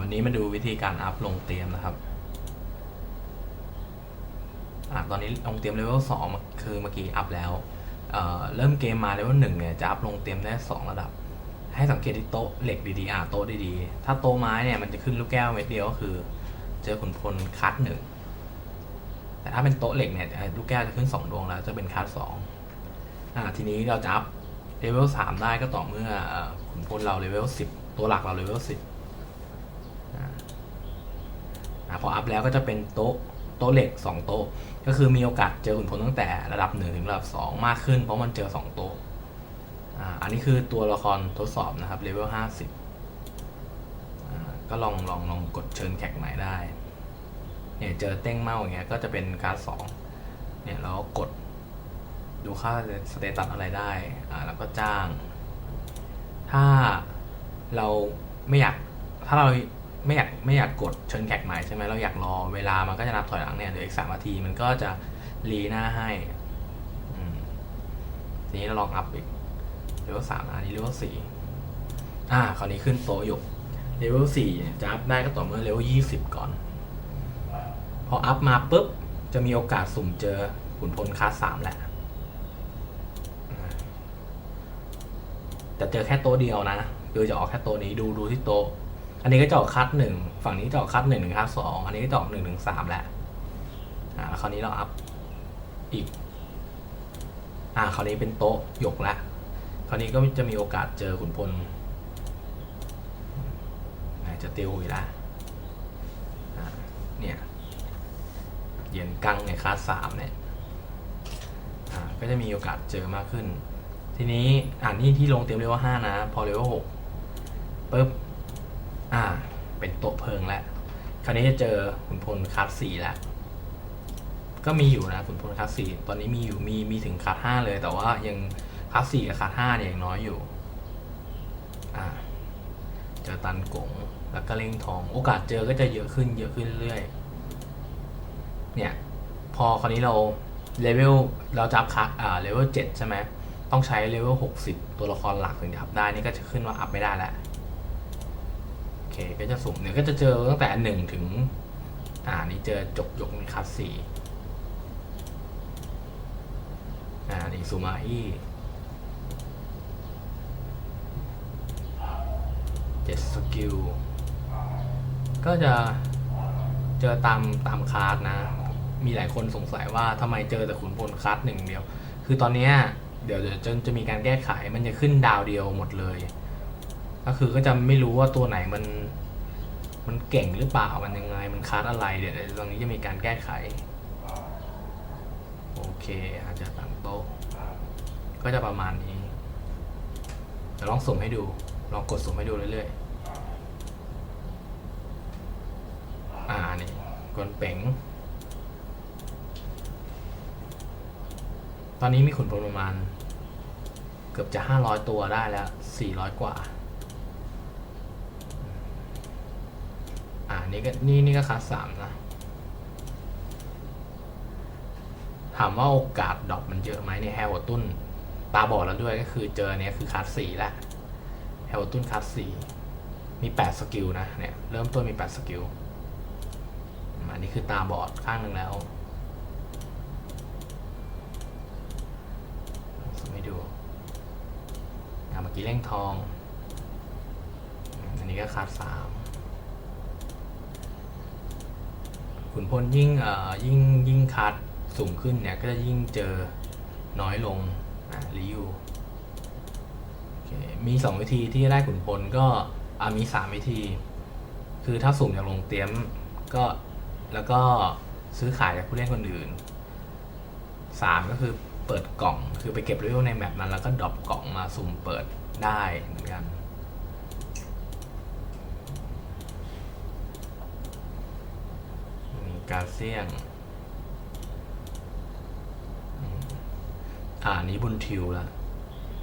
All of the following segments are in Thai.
วันนี้มาดูวิธีการอัพลงเตรียมนะครับอ่าตอนนี้ลงเตรียมเลเวลสองคือเมื่อกี้อัพแล้วเอ่อเริ่มเกมมาเลเวลหนึ่งเนี่ยจะอัพลงเตรียมได้สองระดับ ให้สังเกตที่โต๊ะเหล็กดีๆอ่าโต๊ะดีๆ ถ้าโต๊ะไม้เนี่ยมันจะขึ้นลูกแก้วเม็ดเดียวก็คือ เจอขุนพลคัดหนึ่งแต่ถ้าเป็นโต๊ะเหล็กเนี่ยลูกแก้วจะขึ้นสองดวงแล้วจะเป็นคัดสองอ่าทีนี้เราจะอัพเลเวลสามได้ก็ต่อเมื่อเอ่อขุนพลเราเลเวลสิบตัวหลักเราเลเวลสิบอ่าอ่า พออัพแล้วก็จะเป็นโต๊ะโต๊ะเหล็กสองโต๊ะ ก็คือมีโอกาสเจอขุนพลตั้งแต่ระดับหนึ่งถึงระดับสองมากขึ้น เพราะมันเจอสองโต๊ะอันนี้คือตัวละครทดสอบนะครับเลเวลห้าสิบก็ลองลองลองกดเชิญแขกใหม่ได้เนี่ยเจอเต้งเมาอย่างเงี้ยก็จะเป็นการ์ดสองเนี่ยเราก็กดดูค่าสเตตัสอะไรได้อ่าแล้วก็จ้าง ถ้าเราไม่อยากถ้าเรา ไม่อยากไม่อยากกดเชิญแขกใหม่ใช่ไหมเราอยากรอเวลามันก็จะนับถอยหลังเนี่ยเหลืออีกสามนาทีมันก็จะรีหน้าให้ทีนี้เราลองอัพอีกเลเวลสามอันนี้เลเวลสี่อ่าคราวนี้ขึ้นโตหยกเลเวลสี่จะอัพได้ก็ต่อเมื่อเลเวลยี่สิบก่อน พออัพมาปุ๊บ จะมีโอกาสสุ่มเจอขุนพลคลาสสามแหละแต่เจอแค่โต๊ะเดียวนะคือจะออกแค่โต๊ะนี้ดูดูที่โต๊ะ อันนี้ก็จะออกคัดหนึ่งฝั่งนี้จะออกคัดหนึ่งถึงคัดสองอันนี้ก็จะออกหนึ่งถึงสามแหละอ่าคราวนี้เราอัพอีก อ่าคราวนี้เป็นโต๊ะหยกล้วคราวนี้ก็จะมีโอกาสเจอขุนพลอาจะติวอีกล้วอ่าเนี่ยเยียนกังในคลาสสามเนี่ยอ่าก็จะมีโอกาสเจอมากขึ้น ทีนี้อ่านนี่ที่ลงเตรียมเลเวลห้านะ พอเลเวลหกปุ๊บ อ่า เป็นโต๊ะเพิงแล้ว คราวนี้จะเจอขุนพลคลาสสี่แล้ว ก็มีอยู่นะขุนพลคลาสสี่ตอนนี้มีอยู่มีมีถึงคลาสห้าเลย แต่ว่ายังคลาสสี่กับคลาสห้าเนี่ยยังน้อยอยู่ อ่า เจอตันกงแล้วก็เล่งทอง โอกาสเจอก็จะเยอะขึ้นเยอะขึ้นเรื่อยเนี่ย พอคราวนี้เราเลเวลเราจับคัอ่าเลเวลเจ็ดใช่ไหมต้องใช้เลเวลหกสิบตัวละครหลักถึงจะอัพได้นี่ก็จะขึ้นว่าอัพไม่ได้แล้ว เคก็จะสุ่มเนี่ยก็จะเจอตั้งแต่หนึ่งถึง อ่านี่เจอจกยกในคลาสสี่อ่านี่ซูมาอี้เจ็ดสกิลก็จะเจอตามตามคลาสนะ มีหลายคนสงสัยว่าทำไมเจอแต่ขุนพลคลาสหนึ่งเดียว คือตอนนี้เดี๋ยวเดี๋ยวจะจะมีการแก้ไขมันจะขึ้นดาวเดียวหมดเลย ก็คือก็จะไม่รู้ว่าตัวไหนมันมันเก่งหรือเปล่า มันยังไง มันคัดอะไร เดี๋ยวตรงนี้จะมีการแก้ไข โอเค อาจจะตั้งโต๊ะ ก็จะประมาณนี้เดี๋ยวลองสุ่มให้ดู ลองกดสุ่มให้ดูเรื่อยๆ อ่า นี่กวนเป๋ง ตอนนี้มีขุนพลประมาณ เกือบจะห้าร้อยตัวได้แล้วสี่ร้อยกว่า อ่านี่ก็นี่นี่ก็คลาสสามนะ ถามว่าโอกาสดอปมันเยอะไหมในแฮร์วตุ้น ตาบอดแล้วด้วยก็คือเจอเนี้ยคือคลาสสี่แล้วแฮร์วตุ้นคลาสสี่มีแปดสกิลนะเนี่ยเริ่มต้นมีแปดสกิลอันนี้คือตาบอดข้างหนึ่งแล้วไม่ดูอะเมื่อกี้เร่งทอง อันนี้ก็คลาสสาม ขุนพลยิ่งยิ่งยิ่งคัดสูงขึ้นเนี่ยก็จะยิ่งเจอน้อยลงอะริวโอเคมีสองวิธีที่ได้ขุนพลก็มีสามวิธี คือถ้าสุ่มจากลงเตรียมก็แล้วก็ซื้อขายจากผู้เล่นคนอื่นสามก็คือเปิดกล่องคือไปเก็บเลเวลในแมปนั้นแล้วก็ดรอปกล่องมาสุ่มเปิดได้เหมือนกัน มี กาเสี่ยงอืมอ่าอันนี้บุญทิวละ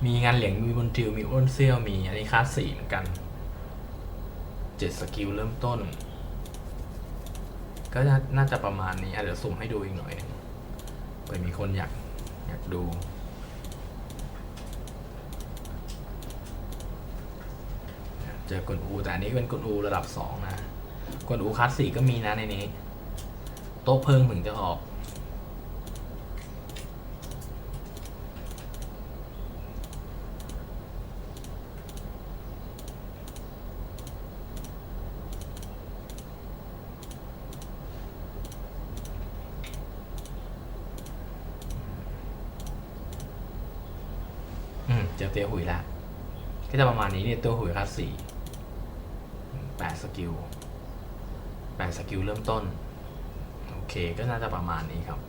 มีงานเหลียงมีบุญทิว มีอ้นเซี่ยว มีอันนี้คลาสสี่เหมือนกันเจ็ดสกิลเริ่มต้น ก็น่าจะประมาณนี้อะเดี๋ยวสุ่มให้ดูอีกหน่อยนึงเผื่อมีคนอยากอยากดูจเจอกวนอูแต่อันนี้เป็นกวนอูระดับสองนะ กวนอูคลาสสี่ก็มีนะในนี้ ต๊ะเพิ่งถึงจะออก อืม เจอเตียวหุยละก็จะประมาณนี้เนี่ยตัวหุยคลาสสี่แปดสกิลแปดสกิลเริ่มต้น เคก็น่าจะประมาณนี้ครับ